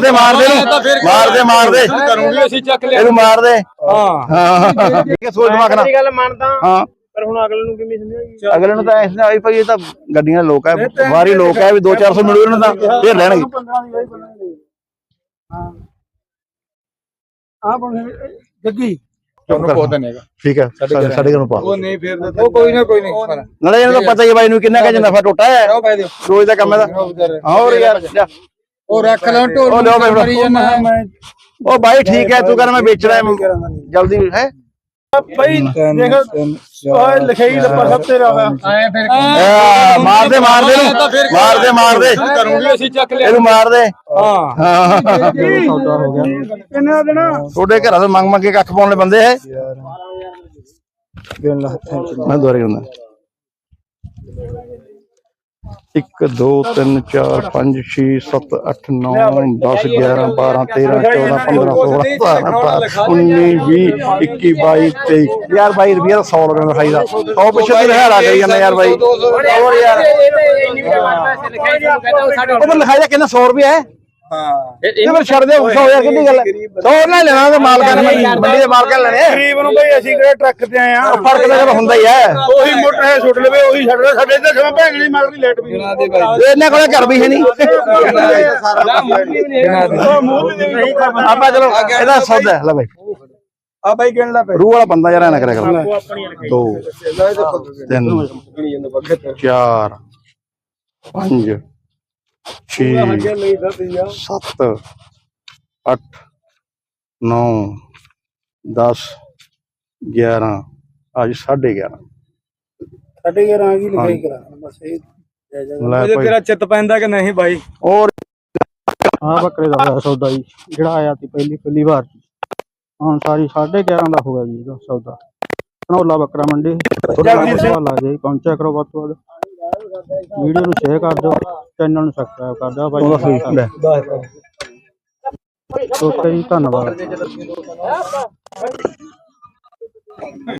ਮਾਰ ਦੇ ਮਾਰ ਦੇ ਇਹਨੂੰ। ਮਾਰ ਦੇ ਮਾਰ ਦੇ ਕਰੂੰਗੀ ਅਸੀਂ ਚੱਕ ਲਿਆ। ਇਹਨੂੰ ਮਾਰ ਦੇ ਹਾਂ। ਹਾਂ ਠੀਕ ਹੈ ਸੋਚ ਦਿਮਾਗ ਨਾਲ। ਗੱਲ ਮੰਨਦਾ। ਹਾਂ। ਪਰ ਹੁਣ ਅਗਲੇ ਨੂੰ ਕਿਵੇਂ ਸਮਝਾਂਗੇ ਅਗਲੇ ਨੂੰ ਤਾਂ ਇਸ ਨਾਲ ਆਈ ਭਾਈ ਇਹ ਤਾਂ ਗੱਡੀਆਂ ਦੇ ਲੋਕ ਹੈ ਵਾਰੀ ਲੋਕ ਹੈ ਵੀ 2-400 ਮਿਲੂ ਇਹਨਾਂ ਦਾ ਫੇਰ ਲੈਣਗੇ। ਆ ਬਣ ਜੱਗੀ। ਤੁਹਾਨੂੰ ਬਹੁਤ ਨੇਗਾ ਠੀਕ ਹੈ ਸਾਡੇ ਸਾਡੇ ਘਰ। ਨੂੰ ਪਾ। ਉਹ ਨਹੀਂ ਫੇਰ ਉਹ ਕੋਈ ਨਾ ਕੋਈ ਨਹੀਂ ਨਾਲੇ ਇਹਨਾਂ ਨੂੰ ਪਤਾ ਹੀ ਹੈ ਬਾਈ ਨੂੰ ਕਿੰਨਾ ਕੁ ਨਫਾ ਟੋਟਾ ਹੈ। ਰੋਜ਼ ਦਾ ਕੰਮ ਹੈ ਦਾ ਹੋਰ ਯਾਰ ਜਾ। ਉਹ ਰੱਖ ਲੈ ਢੋਲ ਉਹ ਲਿਓ ਹੈ ਉਹ ਬਾਈ ਠੀਕ ਹੈ ਤੂੰ ਕਹਿੰਦਾ ਮੈਂ ਵੇਚਣਾ ਹੈ ਜਲਦੀ ਹੈ? ਬਈ ਦੇਖ ਓਏ ਲਿਖਾਈ ਲੱਪਾ ਸਭ ਤੇਰਾ ਹੋਇਆ ਆਏ ਫਿਰ ਆ, ਮਾਰ ਦੇ ਮਾਰ ਦੇ ਇਹਨੂੰ। ਮਾਰ ਦੇ ਮਾਰ ਦੇ। ਕਰੂੰਗੀ ਅਸੀਂ ਚੱਕ ਲਿਆ। ਇਹਨੂੰ ਮਾਰ ਦੇ। ਹਾਂ। ਹਾਂ ਸੌਦਾ ਹੋ ਗਿਆ। ਕਿੰਨਾ ਦੇਣਾ? ਤੁਹਾਡੇ ਘਰਾਂ ਤੋਂ ਮੰਗ ਮੰਗ ਕੇ ਕੱਖ ਪਾਉਣ ਵਾਲੇ ਬੰਦੇ ਹੈ? ਮੈਂ ਦੁਬਾਰਾ ਕਹਿੰਦਾ 1 2 3 4 5 6 7 8 9 10 11 12 13 14 15 16 17 19 20 21 22 23 ਯਾਰ ਬਾਈ ਰੁਪਿਆ 100 ਰੁਪਏ ਦਾ ਖਾਈਦਾ 100 ਪਿੱਛੇ ਤੇ ਰਹਿਰਾ ਕਰੀ ਜਾਂਦਾ ਯਾਰ ਬਾਈ। ਹੋਰ ਯਾਰ। ਉਹ ਤਾਂ ਲਿਖਾਇਆ ਕਿੰਨਾ? 100 ਰੁਪਏ ਹੈ? ਹਾਂ। ਇਹ ਫਿਰ ਛੱਡ ਦੇ 100 ਯਾਰ ਕਿੰਨੀ ਗੱਲ ਹੈ? 100 ਨਾ ਲੈਣਾ ਤੇ ਮਾਲਕਾਂ ਨੇ ਮੰਡੀ ਦੇ ਮਾਲਕਾਂ ਨੇ ਲੈਣੇ। ਗਰੀਬ ਨੂੰ ਬਈ ਅਸੀਂ ਕਿਹੜੇ ਟਰੱਕ ਤੇ ਆਏ ਆ? ਫ਼ਰਕ ਤਾਂ ਚਲੋ ਹੁੰਦਾ ਹੀ ਹੈ। ਉਹੀ ਮੋਟਰ ਹੈ ਛੁੱਟ ਲਵੇ ਉਹੀ ਛੱਡ ਲੈ ਸਾਡੇ ਇੱਧਰ ਜਮਾ ਭੈਂਗਣੀ ਮਗਰੀ ਲੇਟ ਵੀ ਇਹਨਾਂ ਦੇ ਬਾਈ। ਇਹਨਾਂ ਕੋਲੇ ਘਰ ਵੀ ਹੈ ਨਹੀਂ। ਆਪਾਂ ਚਲੋ ਇਹਦਾ ਸੌਦਾ ਹੈ, ਲੈ ਬਾਈ। ਆ ਬਾਈ ਗਿਣ ਲੈ ਰੂ ਵਾਲਾ ਬੰਦਾ ਯਾਰ ਐ ਨਾ ਕਰਿਆ ਕਰ। ਦੋ ਤਿੰਨ ਚਾਰ ਪੰਜ ਛੇ ਸੱਤ ਅੱਠ ਨੌ 10 11 ਅੱਜ 11:30 ਸਾਡੇ ਘਰ ਆ ਗਈ ਲਿਖਾਈ ਕਰਾ ਬਸ ਇਹ ਲੈ ਜੇ ਭਾਈ। ਤੇਰਾ ਚਿੱਤ ਪੈਂਦਾ ਕਿ ਨਹੀਂ ਬਾਈ? ਹੋਰ? ਹਾਂ ਬੱਕਰੇ ਦਾ ਹੋਇਆ ਸੌਦਾ ਜੀ ਜਿਹੜਾ ਆਇਆ ਸੀ ਪਹਿਲੀ ਪਹਿਲੀ ਵਾਰ ਹੁਣ ਸਾਰੀ 11.5 ਦਾ ਹੋ ਗਿਆ ਜੀ ਇਹਦਾ ਸੌਦਾ। ਧਨੌਲਾ ਬੱਕਰਾ ਮੰਡੀ। ਲਾ ਜੀ ਪਹੁੰਚਿਆ ਕਰੋ ਵੱਧ ਤੋਂ ਵੱਧ। ਵੀਡੀਓ ਨੂੰ ਸ਼ੇਅਰ ਕਰ ਦਿਓ ਚੈਨਲ ਨੂੰ ਸਬਸਕ੍ਰਾਈਬ ਕਰ ਦਿਓ ਬਾਈ ਓਕੇ ਜੀ ਧੰਨਵਾਦ।